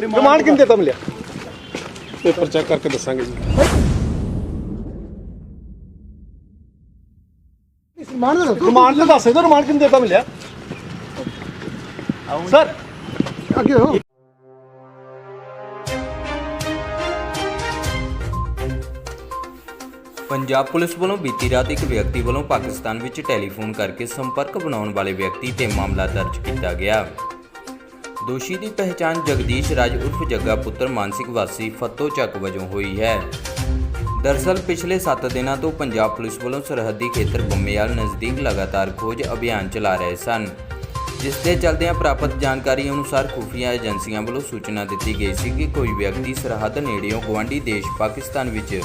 Remand ਕਿੰਨੇ ਦਿੱਤਾ ਮਿਲਿਆ? ਪੇਪਰ ਚੈੱਕ ਕਰਕੇ ਦੱਸਾਂਗੇ ਜੀ। ਰਿਮਾਂਡ ਦਾ ਰਿਮਾਂਡ ਤਾਂ ਦੱਸ ਦਿਓ ਰਿਮਾਂਡ ਕਿੰਨੇ ਦਿੱਤਾ ਮਿਲਿਆ? ਸਰ। ਅੱਗੇ ਹੋ। ਪੰਜਾਬ ਪੁਲਿਸ ਵੱਲੋਂ ਬੀਤੀ ਰਾਤ ਇੱਕ ਵਿਅਕਤੀ ਵੱਲੋਂ ਪਾਕਿਸਤਾਨ ਵਿੱਚ ਟੈਲੀਫੋਨ ਕਰਕੇ ਸੰਪਰਕ ਬਣਾਉਣ ਵਾਲੇ ਵਿਅਕਤੀ ਤੇ ਮਾਮਲਾ ਦਰਜ ਕੀਤਾ ਗਿਆ। ਦੋਸ਼ੀ ਦੀ ਪਹਿਚਾਣ ਜਗਦੀਸ਼ ਰਾਜ ਉਰਫ ਜੱਗਾ ਪੁੱਤਰ ਮਾਨਸਿਕ ਵਾਸੀ ਫੱਤੋ ਚੱਕ ਵਜੋਂ ਹੋਈ ਹੈ। ਦਰਅਸਲ ਪਿਛਲੇ 7 ਦਿਨਾਂ ਤੋਂ ਪੰਜਾਬ ਪੁਲਿਸ ਵੱਲੋਂ ਸਰਹੱਦੀ ਖੇਤਰ ਬੰਮਿਆਲ ਨਜ਼ਦੀਕ ਲਗਾਤਾਰ ਖੋਜ ਅਭਿਆਨ ਚਲਾ ਰਹੇ ਸਨ। ਜਿਸ ਦੇ ਚਲਦਿਆਂ ਪ੍ਰਾਪਤ ਜਾਣਕਾਰੀ ਅਨੁਸਾਰ ਖੁਫੀਆ ਏਜੰਸੀਆਂ ਵੱਲੋਂ ਸੂਚਨਾ ਦਿੱਤੀ ਗਈ ਸੀ ਕਿ ਕੋਈ ਵਿਅਕਤੀ ਸਰਹੱਦ ਨੇੜਿਓਂ ਗਵਾਂਢੀ ਦੇਸ਼ ਪਾਕਿਸਤਾਨ ਵਿੱਚ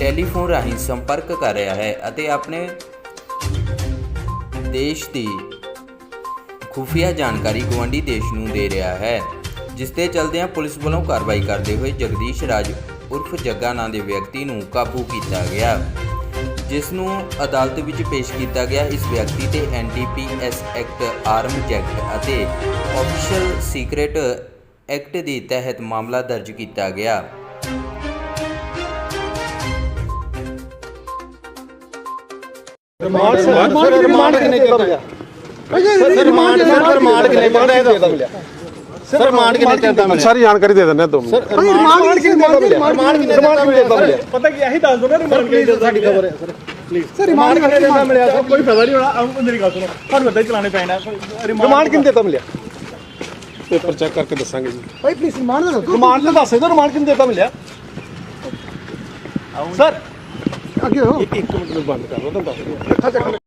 ਟੈਲੀਫੋਨ ਰਾਹੀਂ ਸੰਪਰਕ ਕਰ ਰਿਹਾ ਹੈ ਅਤੇ ਆਪਣੇ ਦੇਸ਼ ਦੀ ਖੁਫੀਆ ਜਾਣਕਾਰੀ ਗਵਾਂਢੀ ਦੇਸ਼ ਨੂੰ ਦੇ ਰਿਹਾ ਹੈ, ਜਿਸ ਦੇ ਚਲਦਿਆਂ ਪੁਲਿਸ ਵੱਲੋਂ ਕਾਰਵਾਈ ਕਰਦੇ ਹੋਏ ਜਗਦੀਸ਼ ਰਾਜ ਉਰਫ ਜੱਗਾ ਨਾਂ ਦੇ ਵਿਅਕਤੀ ਨੂੰ ਕਾਬੂ ਕੀਤਾ ਗਿਆ। ਜਿਸ ਨੂੰ ਅਦਾਲਤ ਵਿੱਚ ਪੇਸ਼ ਕੀਤਾ ਗਿਆ, ਇਸ ਵਿਅਕਤੀ ਤੇ ਐਨਡੀਪੀਐਸ ਐਕਟ ਆਰਮ ਜੈਕਟ ਅਤੇ ਆਫੀਸ਼ੀਅਲ ਸੀਕ੍ਰੇਟ ਐਕਟ ਦੇ ਤਹਿਤ ਮਾਮਲਾ ਦਰਜ ਕੀਤਾ ਗਿਆ। ਰਿਮਾਂਡ ਸਰ ਰਿਮਾਂਡ ਕਿੰਨੇ ਦਿੱਤਾ ਮਿਲਿਆ ਸਰ ਰਿਮਾਂਡ ਸਰ ਰਿਮਾਂਡ ਕਿੰਨੇ ਦਿੱਤਾ ਮਿਲਿਆ ਸਰ ਰਿਮਾਂਡ ਕਿੰਨੇ ਦਿੱਤਾ ਮਿਲਿਆ ਸਾਰੀ ਜਾਣਕਾਰੀ ਦੇ ਦਿੰਦੇ ਆ ਦੋ ਮਿੰਟ ਰਿਮਾਂਡ ਕਿੰਨੇ ਦਿੱਤਾ ਮਿਲਿਆ ਰਿਮਾਂਡ ਕਿੰਨੇ ਦਿੱਤਾ ਮਿਲਿਆ ਪਤਾ ਕੀ ਇਹੀ ਦੱਸ ਦੋ ਨਾ ਰਿਮਾਂਡ ਕਿੰਨੇ ਦਿੱਤਾ ਸਾਡੀ ਖਬਰ ਹੈ ਸਰ। ਸਰ ਰਿਮਾਂਡ ਕਿੰਨੇ ਦਿੱਤਾ ਮਿਲਿਆ ਸਰ ਕੋਈ ਫਾਇਦਾ ਨਹੀਂ ਹੋਣਾ ਮੇਰੀ ਗੱਲ ਸੁਣੋ ਤੁਹਾਨੂੰ ਹੀ ਚਲਾਣੇ ਪੈਣਾ ਰਿਮਾਂਡ ਕਿੰਨੇ ਦਿੱਤਾ ਮਿਲਿਆ ਪੇਪਰ ਚੈੱਕ ਕਰਕੇ ਦੱਸਾਂਗੇ ਜੀ। ਭਾਈ ਪਲੀਜ਼ ਰਿਮਾਂਡ ਦਾ ਰਿਮਾਂਡ ਤਾਂ ਦੱਸ ਦਿਓ ਰਿਮਾਂਡ ਕਿੰਨੇ ਦਿੱਤਾ ਮਿਲਿਆ ਸਰ। ਅੱਗੇ ਹੋ। ਇੱਕ ਮਿੰਟ ਨੂੰ ਬੰਦ ਕਰ ਲਓ ਤੁਹਾਨੂੰ ਦੱਸ ਦਿਓ।